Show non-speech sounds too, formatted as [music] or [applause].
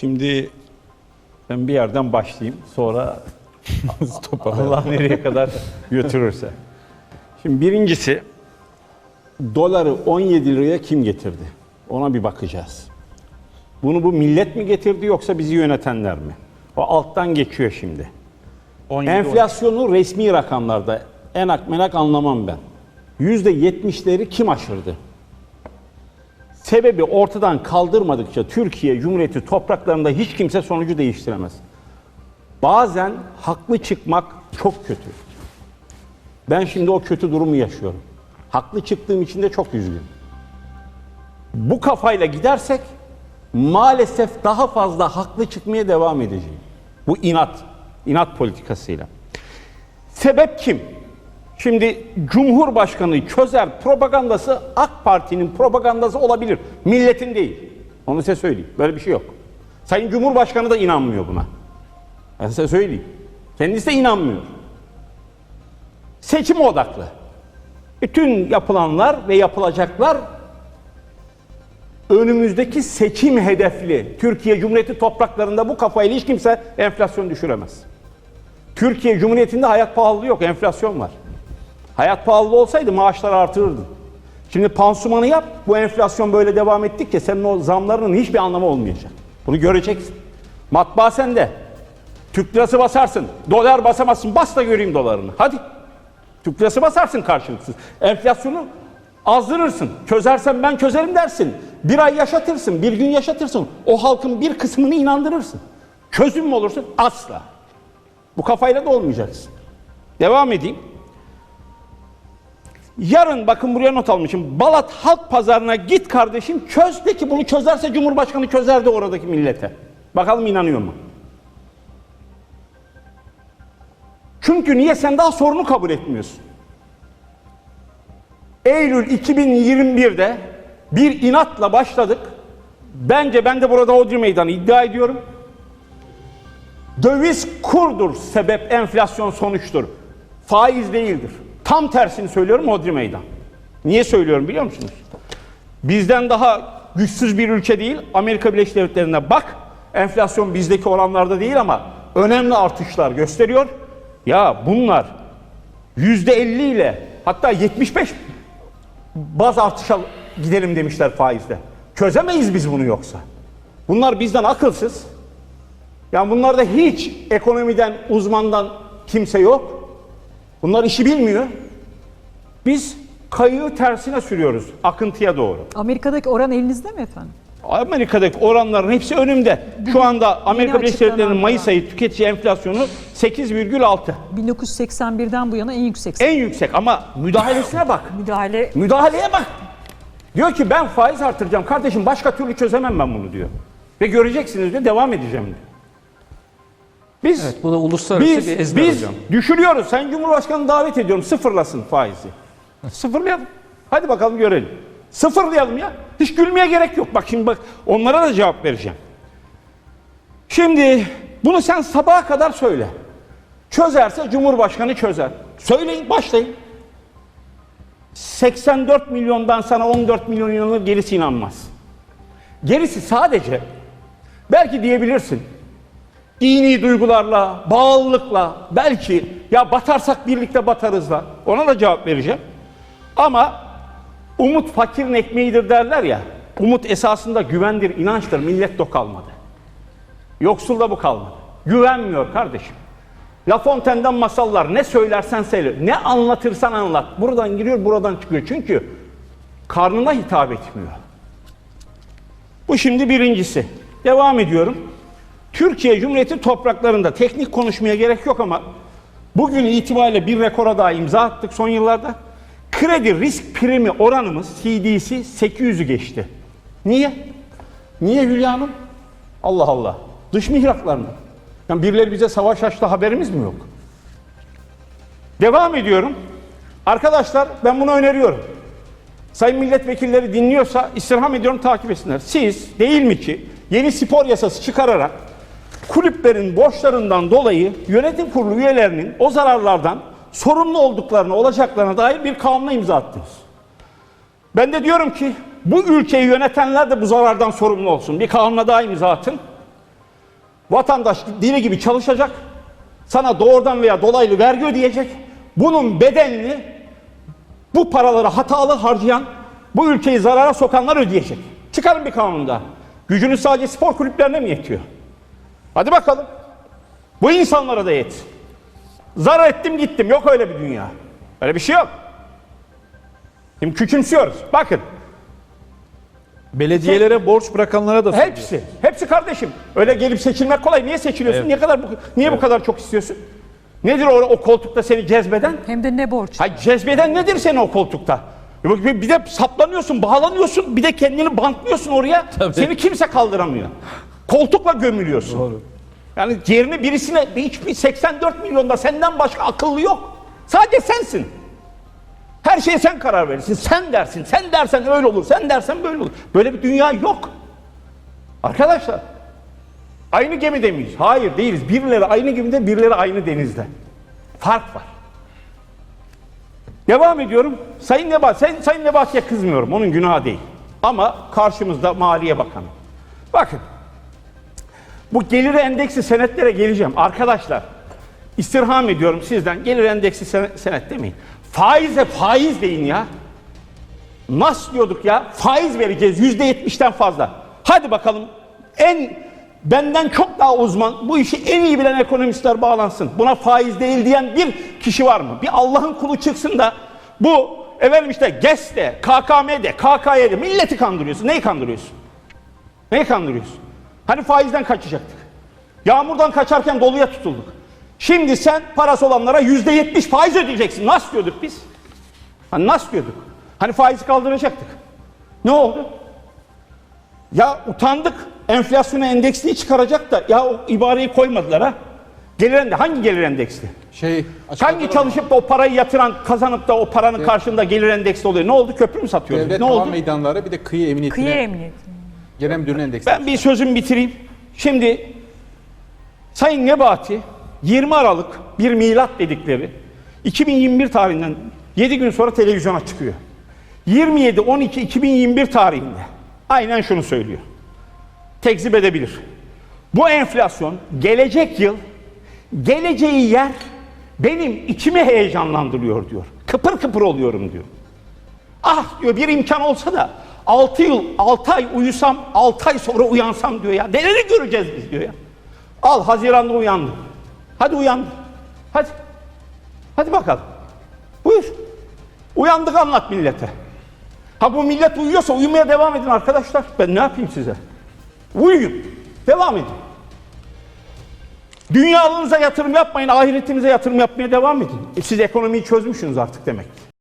Şimdi ben bir yerden başlayayım. Sonra [laughs] Allah nereye kadar götürürse. Şimdi birincisi doları 17 liraya kim getirdi? Ona bir bakacağız. Bunu bu millet mi getirdi yoksa bizi yönetenler mi? O alttan geçiyor şimdi. 17 Enflasyonu resmi rakamlarda enak menak anlamam ben. Yüzde yetmişleri kim aşırdı? Sebebi ortadan kaldırmadıkça Türkiye Cumhuriyeti topraklarında hiç kimse sonucu değiştiremez. Bazen haklı çıkmak çok kötü. Ben şimdi o kötü durumu yaşıyorum. Haklı çıktığım için de çok üzgünüm. Bu kafayla gidersek maalesef daha fazla haklı çıkmaya devam edeceğim. Bu inat, inat politikasıyla. Sebep kim? Şimdi Cumhurbaşkanı çözer propagandası AK Parti'nin propagandası olabilir. Milletin değil. Onu size söyleyeyim. Böyle bir şey yok. Sayın Cumhurbaşkanı da inanmıyor buna. Ben size söyleyeyim. Kendisi de inanmıyor. Seçim odaklı. Bütün yapılanlar ve yapılacaklar önümüzdeki seçim hedefli. Türkiye Cumhuriyeti topraklarında bu kafayla hiç kimse enflasyon düşüremez. Türkiye Cumhuriyeti'nde hayat pahalılığı yok, enflasyon var. Hayat pahalı olsaydı maaşlar artırırdın. Şimdi pansumanı yap, bu enflasyon böyle devam ettikçe senin o zamlarının hiçbir anlamı olmayacak. Bunu göreceksin. Matbaa sende. Türk lirası basarsın, dolar basamazsın, bas da göreyim dolarını. Hadi. Türk lirası basarsın karşılıksız. Enflasyonu azdırırsın. Çözersen ben çözerim dersin. Bir ay yaşatırsın, bir gün yaşatırsın. O halkın bir kısmını inandırırsın. Çözüm mü olursun? Asla. Bu kafayla da olmayacaksın. Devam edeyim. Yarın bakın buraya not almışım. Balat Halk Pazarı'na git kardeşim çöz de ki bunu çözerse Cumhurbaşkanı çözer de oradaki millete. Bakalım inanıyor mu? Çünkü niye sen daha sorunu kabul etmiyorsun? Eylül 2021'de bir inatla başladık. Bence ben de burada Odri Meydanı iddia ediyorum. Döviz kurdur sebep enflasyon sonuçtur. Faiz değildir. Tam tersini söylüyorum Odri Meydan. Niye söylüyorum biliyor musunuz? Bizden daha güçsüz bir ülke değil. Amerika Birleşik Devletleri'ne bak. Enflasyon bizdeki oranlarda değil ama önemli artışlar gösteriyor. Ya bunlar yüzde 50 ile hatta 75 baz artışa gidelim demişler faizde. Çözemeyiz biz bunu yoksa. Bunlar bizden akılsız. Yani bunlarda hiç ekonomiden, uzmandan kimse yok. Bunlar işi bilmiyor. Biz kayığı tersine sürüyoruz, akıntıya doğru. Amerika'daki oran elinizde mi efendim? Amerika'daki oranların hepsi önümde. Şu anda Amerika Birleşik Devletleri'nin Mayıs ayı tüketici enflasyonu 8,6. 1981'den bu yana en yüksek En yüksek ama müdahalesine bak. müdahale. Müdahaleye bak. Diyor ki ben faiz artıracağım. Kardeşim başka türlü çözemem ben bunu diyor. Ve göreceksiniz diyor devam edeceğim diyor. Biz Evet, bu da uluslararası biz, bir ezber biz hocam. düşürüyoruz. Sen Cumhurbaşkanı davet ediyorum sıfırlasın faizi. Sıfırlayalım. Hadi bakalım görelim. Sıfırlayalım ya. Hiç gülmeye gerek yok. Bak şimdi bak onlara da cevap vereceğim. Şimdi bunu sen sabaha kadar söyle. Çözerse Cumhurbaşkanı çözer. Söyleyin başlayın. 84 milyondan sana 14 milyon inanır gerisi inanmaz. Gerisi sadece belki diyebilirsin dini duygularla, bağlılıkla belki ya batarsak birlikte batarızla ona da cevap vereceğim. Ama umut fakirin ekmeğidir derler ya. Umut esasında güvendir, inançtır. Millet de kalmadı. Yoksul da bu kalmadı. Güvenmiyor kardeşim. La Fontaine'den masallar ne söylersen söyle, ne anlatırsan anlat. Buradan giriyor, buradan çıkıyor. Çünkü karnına hitap etmiyor. Bu şimdi birincisi. Devam ediyorum. Türkiye Cumhuriyeti topraklarında teknik konuşmaya gerek yok ama bugün itibariyle bir rekora daha imza attık son yıllarda. Kredi risk primi oranımız CDC 800'ü geçti. Niye? Niye Hülya Hanım? Allah Allah. Dış mihraklar mı? Yani birileri bize savaş açtı haberimiz mi yok? Devam ediyorum. Arkadaşlar ben bunu öneriyorum. Sayın milletvekilleri dinliyorsa istirham ediyorum takip etsinler. Siz değil mi ki yeni spor yasası çıkararak kulüplerin borçlarından dolayı yönetim kurulu üyelerinin o zararlardan sorumlu olduklarını, olacaklarına dair bir kanuna imza attınız. Ben de diyorum ki bu ülkeyi yönetenler de bu zarardan sorumlu olsun. Bir kanuna daha imza atın. Vatandaş deli gibi çalışacak. Sana doğrudan veya dolaylı vergi ödeyecek. Bunun bedelini bu paraları hatalı harcayan, bu ülkeyi zarara sokanlar ödeyecek. Çıkarın bir kanunda. Gücünüz sadece spor kulüplerine mi yetiyor? Hadi bakalım. Bu insanlara da yet. Zarar ettim gittim. Yok öyle bir dünya. Öyle bir şey yok. Şimdi küçümsüyoruz. Bakın Belediyelere borç bırakanlara da söylüyor. hepsi. Hepsi kardeşim. Öyle gelip seçilmek kolay. Niye seçiliyorsun? Evet. Niye kadar bu, niye bu kadar çok istiyorsun? Nedir o, o koltukta seni cezbeden? Hem de ne borç. Hayır cezbeden nedir seni o koltukta? Bir bir de saplanıyorsun, bağlanıyorsun, bir de kendini bantlıyorsun oraya. Tabii. Seni kimse kaldıramıyor. Koltukla gömülüyorsun. Doğru. Yani yerini birisine hiçbir 84 milyonda senden başka akıllı yok. Sadece sensin. Her şeye sen karar verirsin. Sen dersin. Sen dersen öyle olur. Sen dersen böyle olur. Böyle bir dünya yok. Arkadaşlar aynı gemide miyiz? Hayır değiliz. Birileri aynı gemide, birileri aynı denizde. Fark var. Devam ediyorum. Sayın Nebat, Sayın, Sayın Nebati'ye kızmıyorum. Onun günahı değil. Ama karşımızda Maliye Bakanı. Bakın. Bu gelir endeksi senetlere geleceğim. Arkadaşlar istirham ediyorum sizden. Gelir endeksi sen- senet demeyin. Faize faiz deyin ya. Nas diyorduk ya. Faiz vereceğiz yüzde yetmişten fazla. Hadi bakalım en benden çok daha uzman bu işi en iyi bilen ekonomistler bağlansın. Buna faiz değil diyen bir kişi var mı? Bir Allah'ın kulu çıksın da bu efendim işte GES'te, KKM'de, KKY'de milleti kandırıyorsun. Neyi kandırıyorsun? Neyi kandırıyorsun? Hani faizden kaçacaktık. Yağmurdan kaçarken doluya tutulduk. Şimdi sen parası olanlara yüzde yetmiş faiz ödeyeceksin. Nasıl diyorduk biz? Hani nasıl diyorduk? Hani faizi kaldıracaktık. Ne oldu? Ya utandık. Enflasyonu endeksliği çıkaracak da ya o ibareyi koymadılar ha. Gelir ende hangi gelir endeksli? Şey, Hangi çalışıp da o parayı yatıran kazanıp da o paranın karşında gelir endeksli oluyor? Ne oldu? Köprü mü satıyoruz? Devlet ne oldu? meydanları bir de kıyı emniyetine. Kıyı emniyeti. Genel müdürlüğüne endeks. Ben bir sözümü bitireyim. Şimdi Sayın Nebati 20 Aralık bir milat dedikleri 2021 tarihinden 7 gün sonra televizyona çıkıyor. 27-12-2021 tarihinde aynen şunu söylüyor. Tekzip edebilir. Bu enflasyon gelecek yıl geleceği yer benim içimi heyecanlandırıyor diyor. Kıpır kıpır oluyorum diyor. Ah diyor bir imkan olsa da 6 yıl 6 ay uyusam 6 ay sonra uyansam diyor ya. Neleri göreceğiz biz diyor ya. Al Haziran'da uyandım. Hadi uyandım. Hadi. Hadi bakalım. Buyur. Uyandık anlat millete. Ha bu millet uyuyorsa uyumaya devam edin arkadaşlar. Ben ne yapayım size? Uyuyun. Devam edin. Dünyalığınıza yatırım yapmayın, ahiretinize yatırım yapmaya devam edin. E siz ekonomiyi çözmüşsünüz artık demek.